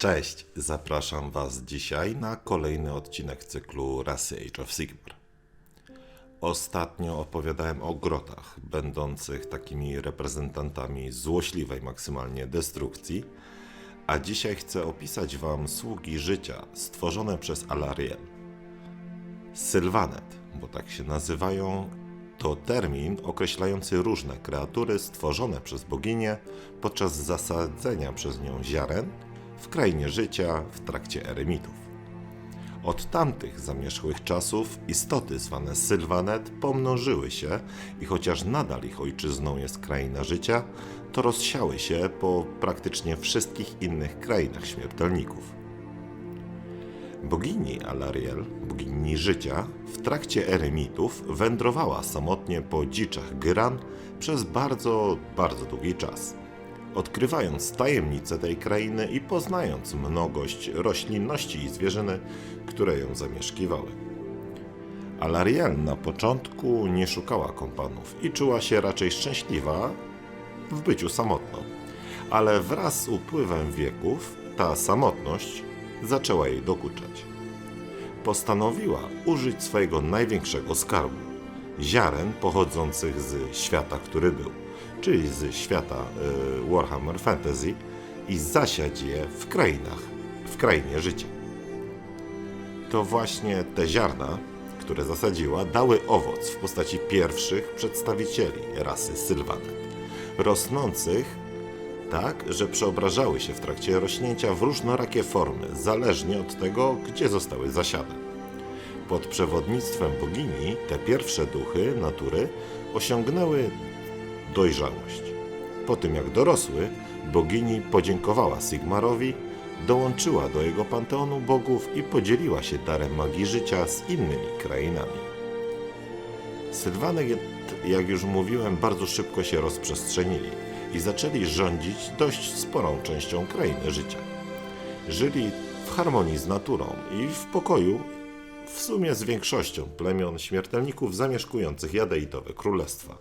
Cześć, zapraszam Was dzisiaj na kolejny odcinek cyklu Rasy Age of Sigmar. Ostatnio opowiadałem o grotach, będących takimi reprezentantami złośliwej maksymalnie destrukcji, a dzisiaj chcę opisać Wam sługi życia stworzone przez Alariel. Sylwanet, bo tak się nazywają, to termin określający różne kreatury stworzone przez boginię podczas zasadzenia przez nią ziaren w krainie życia w trakcie eremitów. Od tamtych zamierzchłych czasów istoty zwane Sylwanet pomnożyły się i chociaż nadal ich ojczyzną jest kraina życia, to rozsiały się po praktycznie wszystkich innych krainach śmiertelników. Bogini Alariel, bogini życia, w trakcie eremitów wędrowała samotnie po dziczach Gyran przez bardzo, bardzo długi czas. Odkrywając tajemnice tej krainy i poznając mnogość roślinności i zwierzyny, które ją zamieszkiwały. Alariel na początku nie szukała kompanów i czuła się raczej szczęśliwa w byciu samotną. Ale wraz z upływem wieków ta samotność zaczęła jej dokuczać. Postanowiła użyć swojego największego skarbu ziaren pochodzących z świata, który był, czyli z świata y, Warhammer Fantasy i zasiać je w krainach, w krainie życia. To właśnie te ziarna, które zasadziła, dały owoc w postaci pierwszych przedstawicieli rasy Sylwanet, rosnących tak, że przeobrażały się w trakcie rośnięcia w różnorakie formy, zależnie od tego, gdzie zostały zasiane. Pod przewodnictwem bogini te pierwsze duchy natury osiągnęły dojrzałość. Po tym jak dorosły, bogini podziękowała Sigmarowi, dołączyła do jego panteonu bogów i podzieliła się darem magii życia z innymi krainami. Sylwanek, jak już mówiłem, bardzo szybko się rozprzestrzenili i zaczęli rządzić dość sporą częścią krainy życia. Żyli w harmonii z naturą i w pokoju w sumie z większością plemion śmiertelników zamieszkujących jadeitowe królestwa.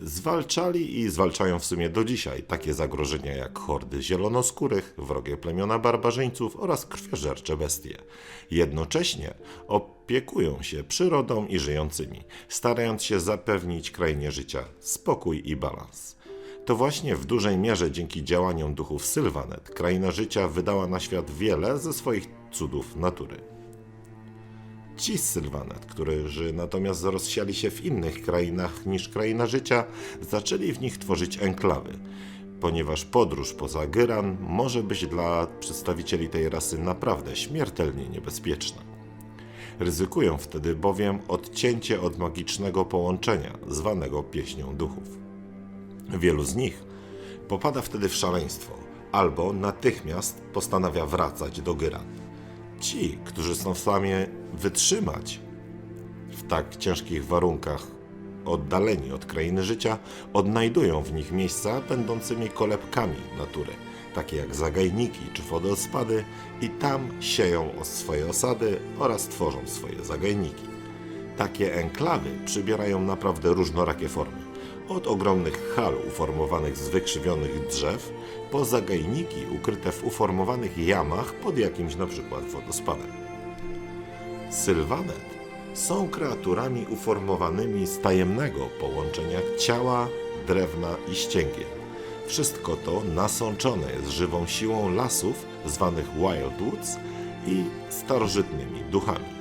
Zwalczali i zwalczają w sumie do dzisiaj takie zagrożenia jak hordy zielonoskórych, wrogie plemiona barbarzyńców oraz krwiożercze bestie. Jednocześnie opiekują się przyrodą i żyjącymi, starając się zapewnić krainie życia spokój i balans. To właśnie w dużej mierze dzięki działaniom duchów Sylwanet kraina życia wydała na świat wiele ze swoich cudów natury. Ci Sylwanet, którzy natomiast rozsiali się w innych krainach niż kraina życia, zaczęli w nich tworzyć enklawy, ponieważ podróż poza Gyran może być dla przedstawicieli tej rasy naprawdę śmiertelnie niebezpieczna. Ryzykują wtedy bowiem odcięcie od magicznego połączenia, zwanego pieśnią duchów. Wielu z nich popada wtedy w szaleństwo albo natychmiast postanawia wracać do Gyran. Ci, którzy są w stanie wytrzymać w tak ciężkich warunkach, oddaleni od krainy życia, odnajdują w nich miejsca będącymi kolebkami natury, takie jak zagajniki czy wodospady, i tam sieją swoje osady oraz tworzą swoje zagajniki. Takie enklawy przybierają naprawdę różnorakie formy od ogromnych hal uformowanych z wykrzywionych drzew, po zagajniki ukryte w uformowanych jamach pod jakimś na przykład wodospadem. Sylwanet są kreaturami uformowanymi z tajemnego połączenia ciała, drewna i ścięgien. Wszystko to nasączone jest żywą siłą lasów zwanych Wildwoods i starożytnymi duchami.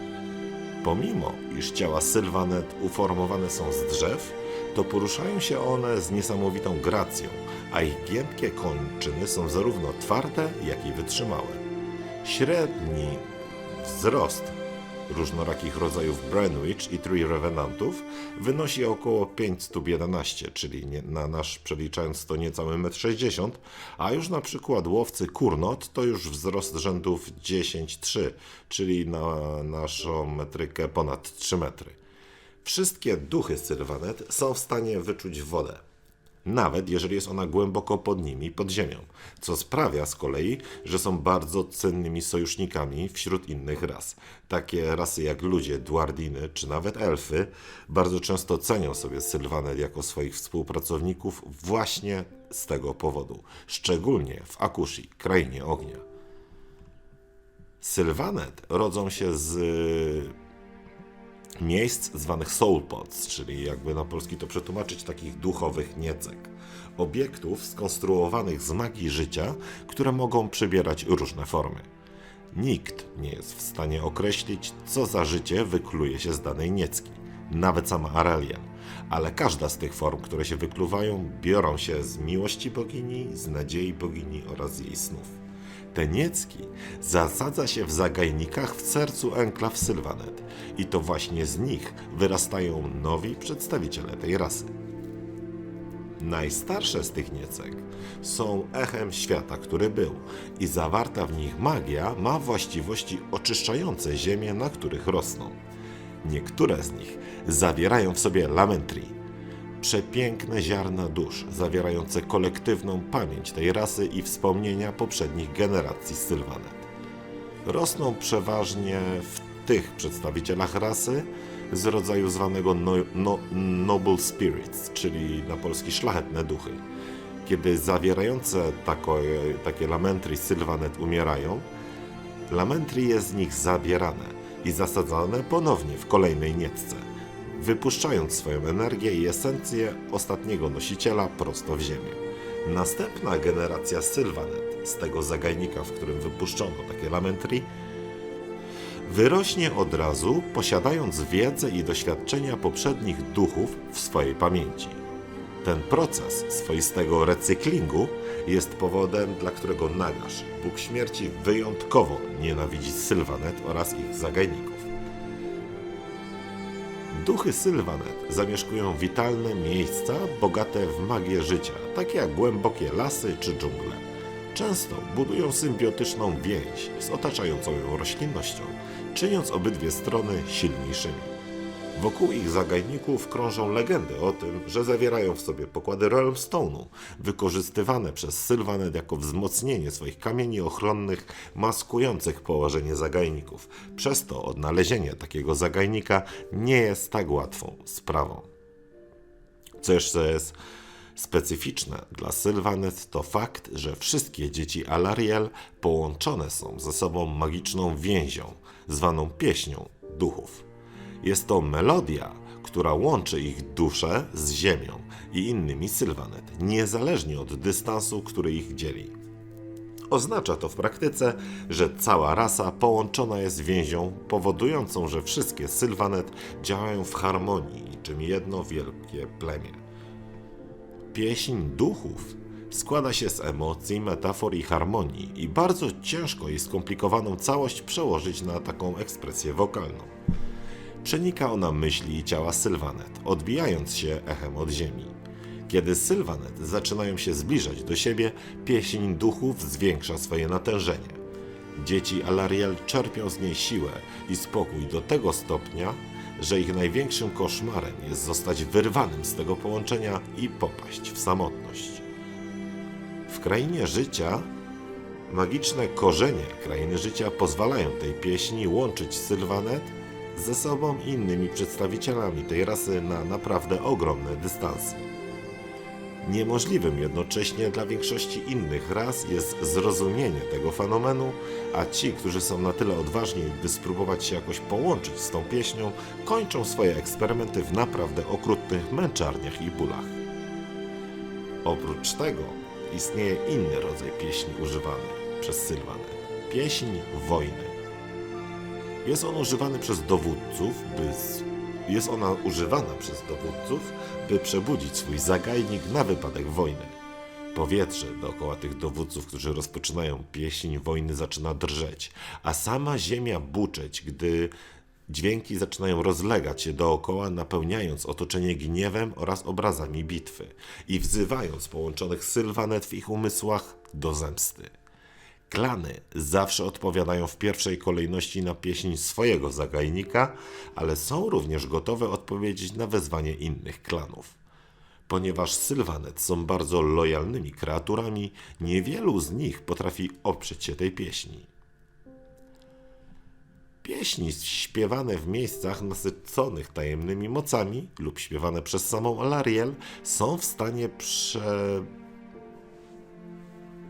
Pomimo, iż ciała Sylwanet uformowane są z drzew, to poruszają się one z niesamowitą gracją, a ich giętkie kończyny są zarówno twarde, jak i wytrzymałe. Średni wzrost różnorakich rodzajów Brenwich i Tree Revenantów wynosi około 5 stóp 11, czyli na nasz przeliczając to niecały 1,60 m, a już na przykład łowcy Kurnot to już wzrost rzędów 10,3, czyli na naszą metrykę ponad 3 metry. Wszystkie duchy Sylwanet są w stanie wyczuć wodę, nawet jeżeli jest ona głęboko pod nimi, pod ziemią, co sprawia z kolei, że są bardzo cennymi sojusznikami wśród innych ras. Takie rasy jak ludzie, dwardiny czy nawet elfy bardzo często cenią sobie Sylwanet jako swoich współpracowników właśnie z tego powodu, szczególnie w Akushi, krainie ognia. Sylwanet rodzą się z miejsc zwanych soul pods, czyli jakby na polski to przetłumaczyć takich duchowych niecek. Obiektów skonstruowanych z magii życia, które mogą przybierać różne formy. Nikt nie jest w stanie określić, co za życie wykluje się z danej niecki, nawet sama Arelia. Ale każda z tych form, które się wykluwają, biorą się z miłości bogini, z nadziei bogini oraz jej snów. Te niecki zasadza się w zagajnikach w sercu enklaw Sylwanet i to właśnie z nich wyrastają nowi przedstawiciele tej rasy. Najstarsze z tych niecek są echem świata, który był, i zawarta w nich magia ma właściwości oczyszczające ziemię, na których rosną. Niektóre z nich zawierają w sobie lamentri, przepiękne ziarna dusz, zawierające kolektywną pamięć tej rasy i wspomnienia poprzednich generacji Sylwanet. Rosną przeważnie w tych przedstawicielach rasy z rodzaju zwanego no, no, Noble Spirits, czyli na polski szlachetne duchy. Kiedy zawierające tako, takie lamentry Sylwanet umierają, lamentry jest z nich zabierane i zasadzane ponownie w kolejnej niecce wypuszczając swoją energię i esencję ostatniego nosiciela prosto w ziemię. Następna generacja Sylvanet, z tego zagajnika, w którym wypuszczono takie lamentry, wyrośnie od razu, posiadając wiedzę i doświadczenia poprzednich duchów w swojej pamięci. Ten proces swoistego recyklingu jest powodem, dla którego Nagash, Bóg Śmierci, wyjątkowo nienawidzi Sylvanet oraz ich zagajników. Duchy Sylwanet zamieszkują witalne miejsca bogate w magię życia, takie jak głębokie lasy czy dżungle. Często budują symbiotyczną więź z otaczającą ją roślinnością, czyniąc obydwie strony silniejszymi. Wokół ich zagajników krążą legendy o tym, że zawierają w sobie pokłady Realmstone'u, wykorzystywane przez Sylvanet jako wzmocnienie swoich kamieni ochronnych maskujących położenie zagajników. Przez to odnalezienie takiego zagajnika nie jest tak łatwą sprawą. Co jeszcze jest specyficzne dla Sylvanet to fakt, że wszystkie dzieci Alariel połączone są ze sobą magiczną więzią, zwaną pieśnią duchów. Jest to melodia, która łączy ich duszę z ziemią i innymi Sylwanet, niezależnie od dystansu, który ich dzieli. Oznacza to w praktyce, że cała rasa połączona jest więzią, powodującą, że wszystkie Sylwanet działają w harmonii, niczym jedno wielkie plemię. Pieśń duchów składa się z emocji, metafor i harmonii i bardzo ciężko jej skomplikowaną całość przełożyć na taką ekspresję wokalną. Przenika ona myśli i ciała Sylwanet, odbijając się echem od ziemi. Kiedy Sylwanet zaczynają się zbliżać do siebie, pieśń duchów zwiększa swoje natężenie. Dzieci Alariel czerpią z niej siłę i spokój do tego stopnia, że ich największym koszmarem jest zostać wyrwanym z tego połączenia i popaść w samotność. W krainie życia magiczne korzenie krainy życia pozwalają tej pieśni łączyć Sylwanet ze sobą i innymi przedstawicielami tej rasy na naprawdę ogromne dystanse. Niemożliwym jednocześnie dla większości innych ras jest zrozumienie tego fenomenu, a ci, którzy są na tyle odważni, by spróbować się jakoś połączyć z tą pieśnią, kończą swoje eksperymenty w naprawdę okrutnych męczarniach i bólach. Oprócz tego istnieje inny rodzaj pieśni używany przez Sylwanę. Pieśń wojny. Jest on używany przez dowódców, by jest ona używana przez dowódców, by przebudzić swój zagajnik na wypadek wojny. Powietrze dookoła tych dowódców, którzy rozpoczynają pieśń wojny, zaczyna drżeć, a sama ziemia buczeć, gdy dźwięki zaczynają rozlegać się dookoła, napełniając otoczenie gniewem oraz obrazami bitwy i wzywając połączonych sylwanet w ich umysłach do zemsty. Klany zawsze odpowiadają w pierwszej kolejności na pieśń swojego zagajnika, ale są również gotowe odpowiedzieć na wezwanie innych klanów. Ponieważ Sylwanet są bardzo lojalnymi kreaturami, niewielu z nich potrafi oprzeć się tej pieśni. Pieśni śpiewane w miejscach nasyconych tajemnymi mocami lub śpiewane przez samą Alariel są w stanie prze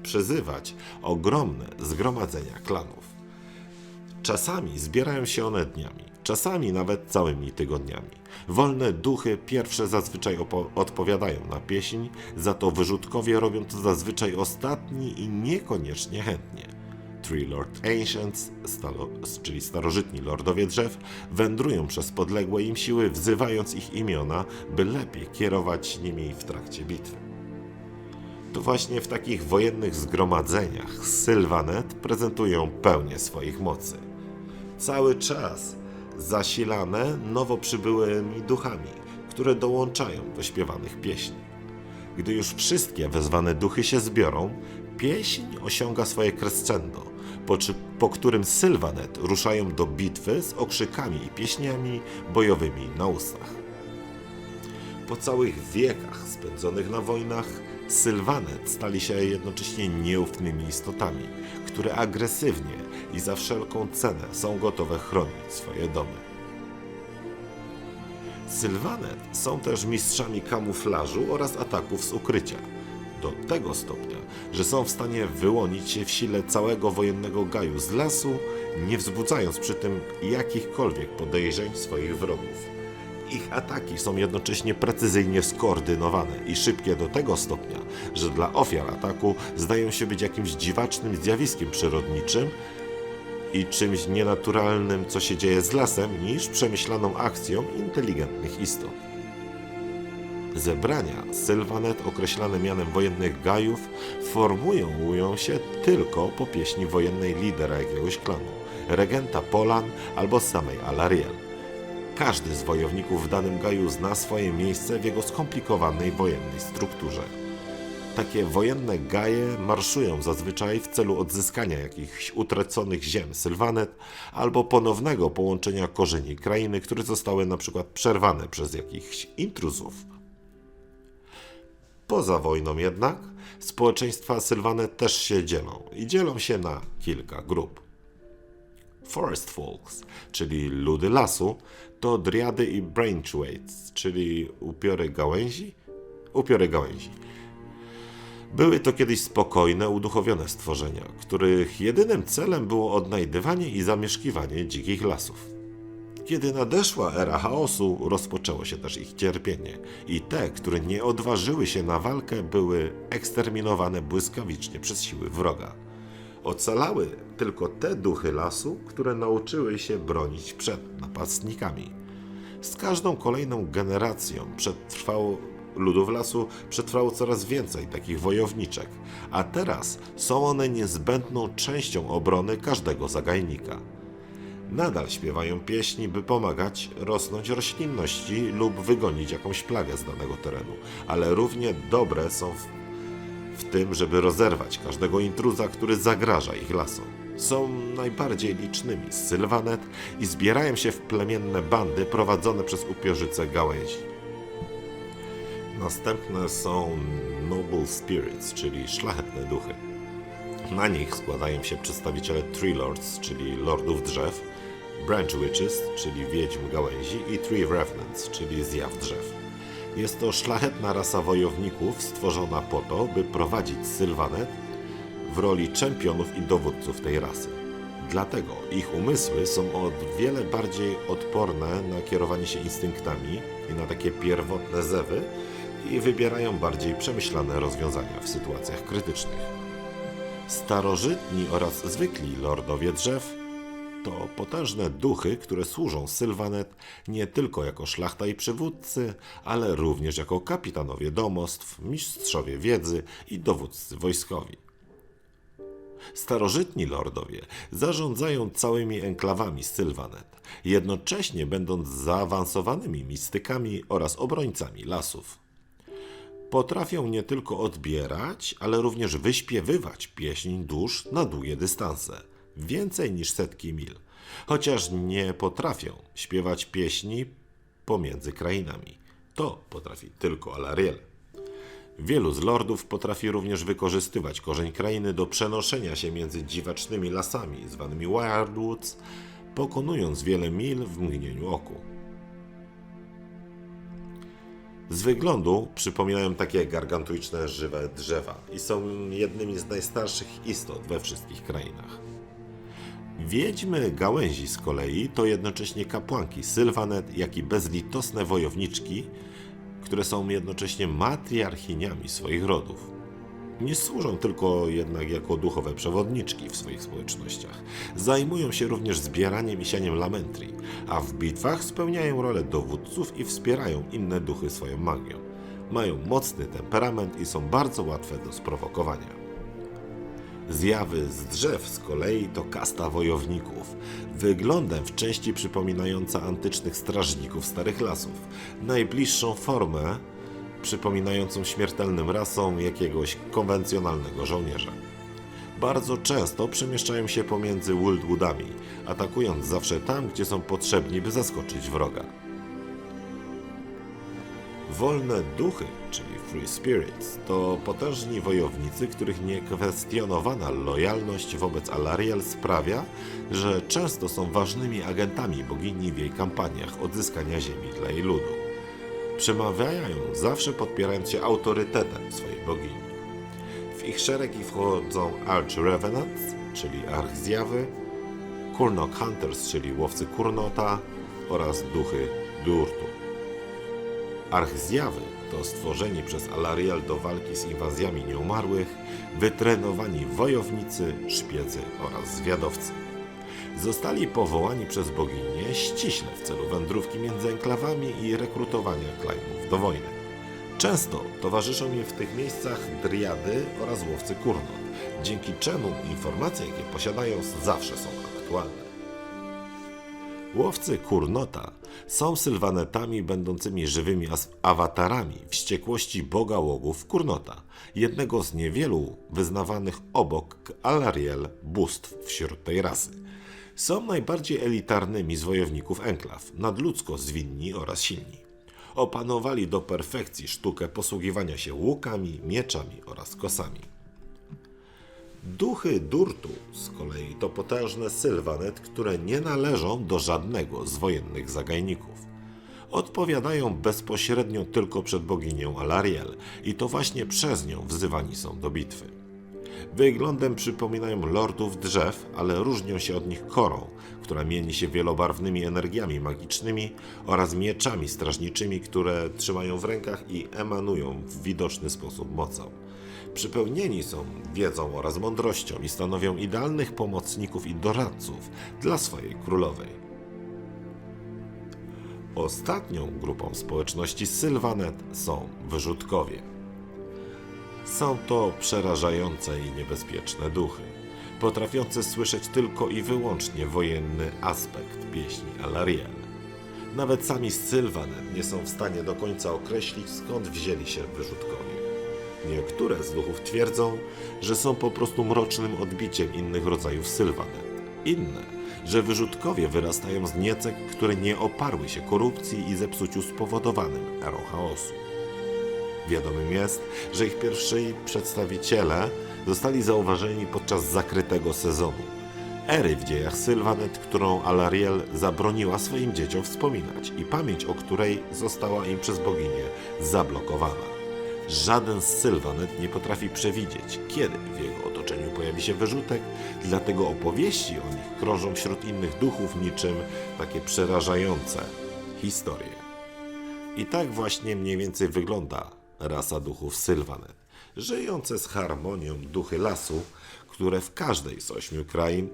przezywać ogromne zgromadzenia klanów. Czasami zbierają się one dniami, czasami nawet całymi tygodniami. Wolne duchy pierwsze zazwyczaj odpowiadają na pieśń, za to wyrzutkowie robią to zazwyczaj ostatni i niekoniecznie chętnie. Three Lord Ancients, czyli starożytni lordowie drzew, wędrują przez podległe im siły, wzywając ich imiona, by lepiej kierować nimi w trakcie bitwy. To właśnie w takich wojennych zgromadzeniach Sylvanet prezentują pełnię swoich mocy. Cały czas zasilane nowo przybyłymi duchami, które dołączają do śpiewanych pieśni. Gdy już wszystkie wezwane duchy się zbiorą, pieśń osiąga swoje crescendo, po, czy, po którym Sylvanet ruszają do bitwy z okrzykami i pieśniami bojowymi na ustach. Po całych wiekach spędzonych na wojnach, Sylvanet stali się jednocześnie nieufnymi istotami, które agresywnie i za wszelką cenę są gotowe chronić swoje domy. Sylvanet są też mistrzami kamuflażu oraz ataków z ukrycia. Do tego stopnia, że są w stanie wyłonić się w sile całego wojennego gaju z lasu, nie wzbudzając przy tym jakichkolwiek podejrzeń swoich wrogów. Ich ataki są jednocześnie precyzyjnie skoordynowane i szybkie do tego stopnia, że dla ofiar ataku zdają się być jakimś dziwacznym zjawiskiem przyrodniczym i czymś nienaturalnym, co się dzieje z lasem, niż przemyślaną akcją inteligentnych istot. Zebrania Sylvanet określane mianem wojennych gajów formują się tylko po pieśni wojennej lidera jakiegoś klanu, regenta Polan albo samej Alariel. Każdy z wojowników w danym gaju zna swoje miejsce w jego skomplikowanej wojennej strukturze. Takie wojenne gaje marszują zazwyczaj w celu odzyskania jakichś utraconych ziem Sylwanet albo ponownego połączenia korzeni krainy, które zostały na przykład przerwane przez jakichś intruzów. Poza wojną jednak społeczeństwa Sylwanet też się dzielą i dzielą się na kilka grup. Forest Folks, czyli ludy lasu, to driady i branchwaits, czyli upiory gałęzi. Upiory gałęzi. Były to kiedyś spokojne, uduchowione stworzenia, których jedynym celem było odnajdywanie i zamieszkiwanie dzikich lasów. Kiedy nadeszła era chaosu, rozpoczęło się też ich cierpienie, i te, które nie odważyły się na walkę, były eksterminowane błyskawicznie przez siły wroga. Ocalały tylko te duchy lasu, które nauczyły się bronić przed napastnikami. Z każdą kolejną generacją przetrwało ludów lasu przetrwało coraz więcej takich wojowniczek, a teraz są one niezbędną częścią obrony każdego zagajnika. Nadal śpiewają pieśni, by pomagać rosnąć roślinności lub wygonić jakąś plagę z danego terenu, ale równie dobre są w w tym, żeby rozerwać każdego intruza, który zagraża ich lasom. Są najbardziej licznymi z Sylwanet i zbierają się w plemienne bandy prowadzone przez upiorzyce gałęzi. Następne są Noble Spirits, czyli szlachetne duchy. Na nich składają się przedstawiciele Tree Lords, czyli Lordów Drzew, Branch Witches, czyli Wiedźm Gałęzi i Tree Revenants, czyli Zjaw Drzew. Jest to szlachetna rasa wojowników stworzona po to, by prowadzić Sylwanet w roli czempionów i dowódców tej rasy. Dlatego ich umysły są o wiele bardziej odporne na kierowanie się instynktami i na takie pierwotne zewy i wybierają bardziej przemyślane rozwiązania w sytuacjach krytycznych. Starożytni oraz zwykli lordowie drzew to potężne duchy, które służą Sylwanet nie tylko jako szlachta i przywódcy, ale również jako kapitanowie domostw, mistrzowie wiedzy i dowódcy wojskowi. Starożytni lordowie zarządzają całymi enklawami Sylwanet, jednocześnie będąc zaawansowanymi mistykami oraz obrońcami lasów. Potrafią nie tylko odbierać, ale również wyśpiewywać pieśń dusz na długie dystanse, więcej niż setki mil, chociaż nie potrafią śpiewać pieśni pomiędzy krainami. To potrafi tylko Alariel. Wielu z lordów potrafi również wykorzystywać korzeń krainy do przenoszenia się między dziwacznymi lasami, zwanymi Wildwoods, pokonując wiele mil w mgnieniu oku. Z wyglądu przypominają takie gargantuiczne żywe drzewa i są jednymi z najstarszych istot we wszystkich krainach. Wiedźmy gałęzi z kolei to jednocześnie kapłanki Sylvanet, jak i bezlitosne wojowniczki, które są jednocześnie matriarchiniami swoich rodów. Nie służą tylko jednak jako duchowe przewodniczki w swoich społecznościach. Zajmują się również zbieraniem i sianiem lamentrii, a w bitwach spełniają rolę dowódców i wspierają inne duchy swoją magią. Mają mocny temperament i są bardzo łatwe do sprowokowania. Zjawy z drzew z kolei to kasta wojowników, wyglądem w części przypominająca antycznych strażników starych lasów. Najbliższą formę przypominającą śmiertelnym rasom jakiegoś konwencjonalnego żołnierza. Bardzo często przemieszczają się pomiędzy Wildwoodami, atakując zawsze tam, gdzie są potrzebni, by zaskoczyć wroga. Wolne duchy, czyli Free Spirits, to potężni wojownicy, których niekwestionowana lojalność wobec Alariel sprawia, że często są ważnymi agentami bogini w jej kampaniach odzyskania ziemi dla jej ludu. Przemawiają zawsze podpierając się autorytetem swojej bogini. W ich szeregi wchodzą Arch Revenants, czyli Archzjawy, Kurnok Hunters, czyli łowcy Kurnota oraz duchy Durtu. Archzjawy to stworzeni przez Alariel do walki z inwazjami nieumarłych, wytrenowani wojownicy, szpiedzy oraz zwiadowcy. Zostali powołani przez boginię ściśle w celu wędrówki między enklawami i rekrutowania klejmów do wojny. Często towarzyszą im w tych miejscach driady oraz łowcy kurnot, dzięki czemu informacje, jakie posiadają, zawsze są aktualne. Łowcy Kurnota są sylwanetami będącymi żywymi awatarami wściekłości boga łogów Kurnota, jednego z niewielu wyznawanych obok Alariel bóstw wśród tej rasy. Są najbardziej elitarnymi z wojowników enklaw, nadludzko zwinni oraz silni. Opanowali do perfekcji sztukę posługiwania się łukami, mieczami oraz kosami. Duchy Durtu z kolei to potężne sylwanet, które nie należą do żadnego z wojennych zagajników. Odpowiadają bezpośrednio tylko przed boginią Alariel i to właśnie przez nią wzywani są do bitwy. Wyglądem przypominają lordów drzew, ale różnią się od nich korą, która mieni się wielobarwnymi energiami magicznymi oraz mieczami strażniczymi, które trzymają w rękach i emanują w widoczny sposób mocą. Przypełnieni są wiedzą oraz mądrością i stanowią idealnych pomocników i doradców dla swojej królowej. Ostatnią grupą społeczności Sylvanet są wyrzutkowie. Są to przerażające i niebezpieczne duchy, potrafiące słyszeć tylko i wyłącznie wojenny aspekt pieśni Alariel. Nawet sami Sylvanet nie są w stanie do końca określić, skąd wzięli się wyrzutkowie. Niektóre z duchów twierdzą, że są po prostu mrocznym odbiciem innych rodzajów Sylvanet. Inne, że wyrzutkowie wyrastają z niecek, które nie oparły się korupcji i zepsuciu spowodowanym erą chaosu. Wiadomym jest, że ich pierwsi przedstawiciele zostali zauważeni podczas zakrytego sezonu. Ery w dziejach Sylvanet, którą Alariel zabroniła swoim dzieciom wspominać i pamięć o której została im przez boginię zablokowana. Żaden z Sylvanet nie potrafi przewidzieć, kiedy w jego otoczeniu pojawi się wyrzutek, dlatego opowieści o nich krążą wśród innych duchów niczym takie przerażające historie. I tak właśnie mniej więcej wygląda rasa duchów Sylvanet, żyjące z harmonią duchy lasu, które w każdej z ośmiu krain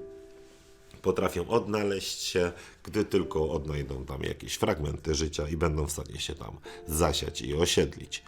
potrafią odnaleźć się, gdy tylko odnajdą tam jakieś fragmenty życia i będą w stanie się tam zasiać i osiedlić.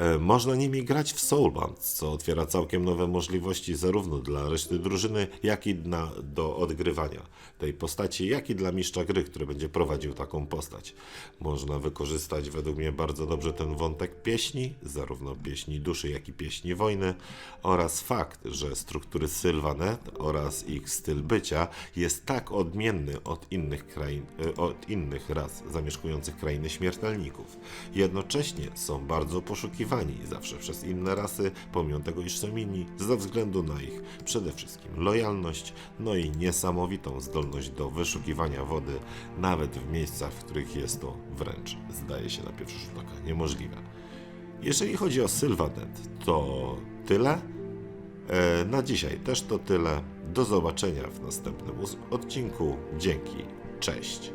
E, Można nimi grać w Soulband, co otwiera całkiem nowe możliwości zarówno dla reszty drużyny, jak i na, do odgrywania tej postaci, jak i dla mistrza gry, który będzie prowadził taką postać. Można wykorzystać według mnie bardzo dobrze ten wątek pieśni, zarówno pieśni duszy, jak i pieśni wojny oraz fakt, że struktury Sylvanet oraz ich styl bycia jest tak odmienny od innych krain, e, od innych zamieszkujących krainy śmiertelników. Jednocześnie są bardzo zawsze przez inne rasy, pomimo tego, iż są inni, ze względu na ich przede wszystkim lojalność, no i niesamowitą zdolność do wyszukiwania wody, nawet w miejscach, w których jest to wręcz, zdaje się na pierwszy rzut oka, niemożliwe. Jeżeli chodzi o Sylvanet, to tyle. E, Na dzisiaj też to tyle. Do zobaczenia w następnym odcinku. Dzięki. Cześć.